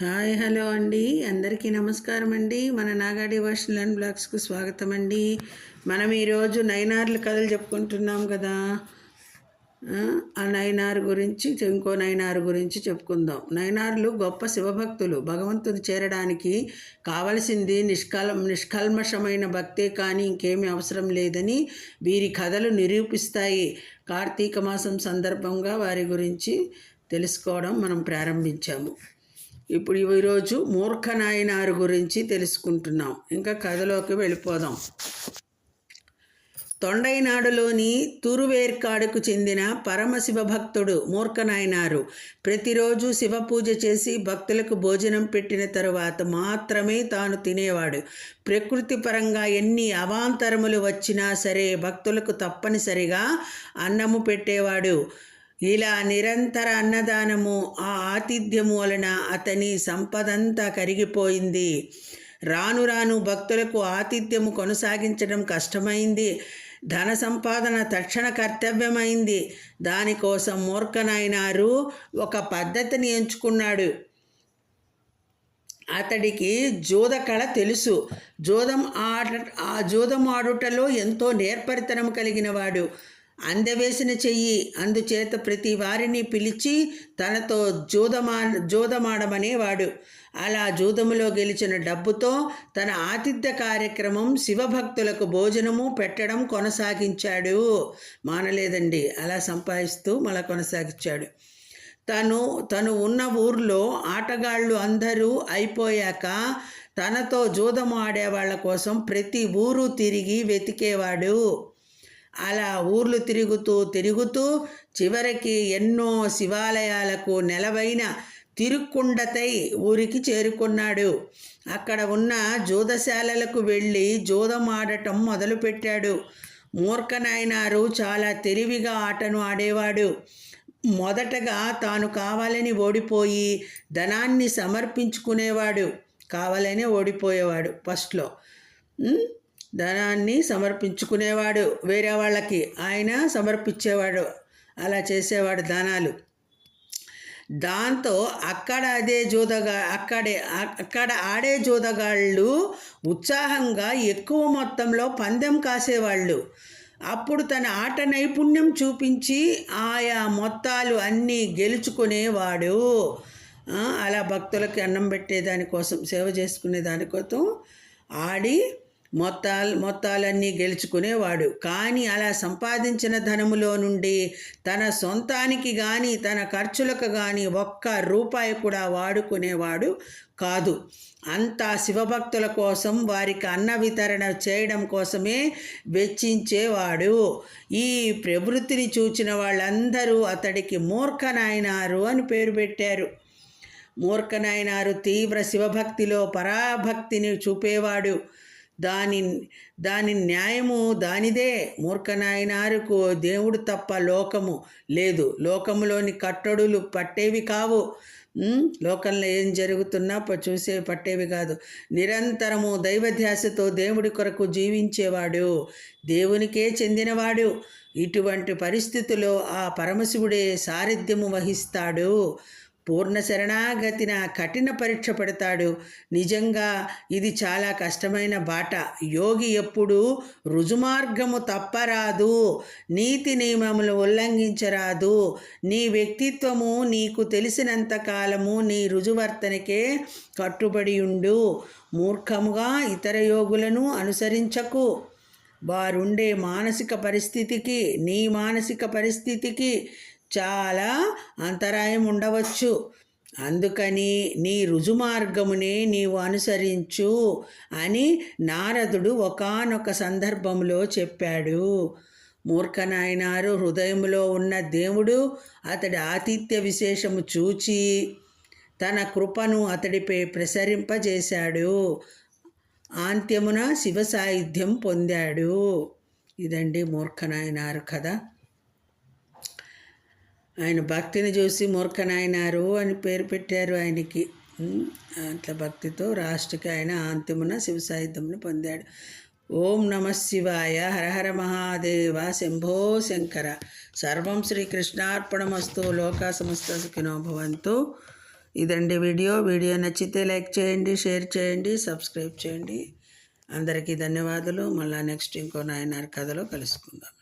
Hi hello అండి. అందరికీ నమస్కారం అండి. మన నాగాడి వర్షన్ అండ్ బ్లాగ్స్కు స్వాగతం అండి. మనం ఈరోజు నైనార్ల కథలు చెప్పుకుంటున్నాం కదా. ఆ, ఆ నైనార్ గురించి ఇంకో నైనార్ గురించి చెప్పుకుందాం. నైనార్లు గొప్ప శివభక్తులు. భగవంతుని చేరడానికి కావలసింది నిష్కల్ నిష్కల్మషమైన భక్తే కానీ ఇంకేమీ అవసరం లేదని వీరి కథలు నిరూపిస్తాయి. కార్తీక మాసం సందర్భంగా వారి గురించి తెలుసుకోవడం మనం ప్రారంభించాము. ఇప్పుడు ఈరోజు మూర్ఖ నాయనారు గురించి తెలుసుకుంటున్నాం. ఇంకా కథలోకి వెళ్ళిపోదాం. తొండైనాడులోని తురువేర్కాడుకు చెందిన పరమశివ భక్తుడు మూర్ఖనాయనారు. ప్రతిరోజు శివ పూజ చేసి భక్తులకు భోజనం పెట్టిన తరువాత మాత్రమే తాను తినేవాడు. ప్రకృతి పరంగా ఎన్ని అవాంతరములు వచ్చినా సరే భక్తులకు తప్పనిసరిగా అన్నము పెట్టేవాడు. ఇలా నిరంతర అన్నదానము ఆ ఆతిథ్యము వలన అతని సంపదంతా కరిగిపోయింది. రాను రాను భక్తులకు ఆతిథ్యము కొనసాగించడం కష్టమైంది. ధన సంపాదన తక్షణ కర్తవ్యమైంది. దానికోసం మూర్ఖనాయనారు ఒక పద్ధతిని ఎంచుకున్నాడు. అతడికి జూద కళ తెలుసు. జూదం ఆట ఆ జూదం ఆడుటలో ఎంతో నేర్పరితనం కలిగిన వాడు అందవేసిన చెయ్యి. అందుచేత ప్రతి వారిని పిలిచి తనతో జూదమా జూదమాడమనేవాడు. అలా జూదములో గెలిచిన డబ్బుతో తన ఆతిథ్య కార్యక్రమం శివభక్తులకు భోజనము పెట్టడం కొనసాగించాడు. మానలేదండి. అలా సంపాదిస్తూ మళ్ళా కొనసాగించాడు. తను తను ఉన్న ఊర్లో ఆటగాళ్ళు అందరూ అయిపోయాక తనతో జూదం ఆడేవాళ్ళ కోసం ప్రతి ఊరు తిరిగి వెతికేవాడు. అలా ఊర్లు తిరుగుతూ తిరుగుతూ చివరికి ఎన్నో శివాలయాలకు నెలవైన తిరుక్కుండతై ఊరికి చేరుకున్నాడు. అక్కడ ఉన్న జూదశాలలకు వెళ్ళి జూదం ఆడటం మొదలుపెట్టాడు. మూర్ఖనాయనారు చాలా తెలివిగా ఆటను ఆడేవాడు. మొదటగా తాను కావాలని ఓడిపోయి ధనాన్ని సమర్పించుకునేవాడు. కావాలనే ఓడిపోయేవాడు ఫస్ట్లో. ధనాన్ని సమర్పించుకునేవాడు. వేరే వాళ్ళకి ఆయన సమర్పించేవాడు. అలా చేసేవాడు దానాలు దాంతో అక్కడ అదే జూదగా అక్కడే అక్కడ ఆడే జూదగాళ్ళు ఉత్సాహంగా ఎక్కువ మొత్తంలో పందెం కాసేవాళ్ళు. అప్పుడు తన ఆట నైపుణ్యం చూపించి ఆయా మొత్తాలు అన్నీ గెలుచుకునేవాడు. అలా భక్తులకి అన్నం పెట్టేదానికోసం సేవ చేసుకునే దానికోసం ఆడి మొత్తాలు మొత్తాలన్నీ గెలుచుకునేవాడు. కానీ అలా సంపాదించిన ధనములో నుండి తన సొంతానికి కానీ తన ఖర్చులకు కానీ ఒక్క రూపాయి కూడా వాడుకునేవాడు కాదు. అంతా శివభక్తుల కోసం వారికి అన్న వితరణ చేయడం కోసమే వెచ్చించేవాడు. ఈ ప్రవృత్తిని చూచిన వాళ్ళందరూ అతడికి మూర్ఖనాయనారు అని పేరు పెట్టారు. మూర్ఖనాయనారు తీవ్ర శివభక్తిలో పరాభక్తిని చూపేవాడు. దాని దాని న్యాయము దానిదే. మూర్ఖనాయనారుకు దేవుడు తప్ప లోకము లేదు. లోకములోని కట్టడులు పట్టేవి కావు. లోకంలో ఏం జరుగుతున్నా చూసేవి చూసే పట్టేవి కాదు. నిరంతరము దైవధ్యాసతో దేవుడి కొరకు జీవించేవాడు. దేవునికే చెందినవాడు. ఇటువంటి పరిస్థితుల్లో ఆ పరమశివుడే సారథ్యము వహిస్తాడు. పూర్ణ శరణాగతిన కఠిన పరీక్ష పెడతాడు. నిజంగా ఇది చాలా కష్టమైన బాట. యోగి ఎప్పుడు రుజుమార్గము తప్పరాదు. నీతి నియమములు ఉల్లంఘించరాదు. నీ వ్యక్తిత్వము నీకు తెలిసినంత కాలము నీ రుజువర్తనకే కట్టుబడి ఉండు. మూర్ఖముగా ఇతర యోగులను అనుసరించకు. వారుండే మానసిక పరిస్థితికి నీ మానసిక పరిస్థితికి చాలా అంతరాయం ఉండవచ్చు. అందుకని నీ రుజుమార్గమునే నీవు అనుసరించు అని నారదుడు ఒకానొక సందర్భంలో చెప్పాడు. మూర్ఖనాయనారు హృదయంలో ఉన్న దేవుడు అతడి ఆతిథ్య విశేషము చూచి తన కృపను అతడిపై ప్రసరింపజేశాడు. ఆంత్యమున శివ సాయుధ్యం పొందాడు. ఇదండి మూర్ఖనాయనారు కథ. ఆయన భక్తిని చూసి మూర్ఖనాయనారు అని పేరు పెట్టారు ఆయనకి. అట్లా భక్తితో రాష్ట్రకి ఆయన అంతిమున శివ సాయుధ్యమును పొందాడు. ఓం నమ శివాయ హరహర మహాదేవ శంభో శంకర. సర్వం శ్రీకృష్ణార్పణమస్తు లోకా సమస్త సుఖినో భవంతు. ఇదండి వీడియో. వీడియో నచ్చితే లైక్ చేయండి షేర్ చేయండి సబ్స్క్రైబ్ చేయండి. అందరికీ ధన్యవాదాలు. మళ్ళీ నెక్స్ట్ ఇంకో నాయనార్ కథలో కలుసుకుందాం.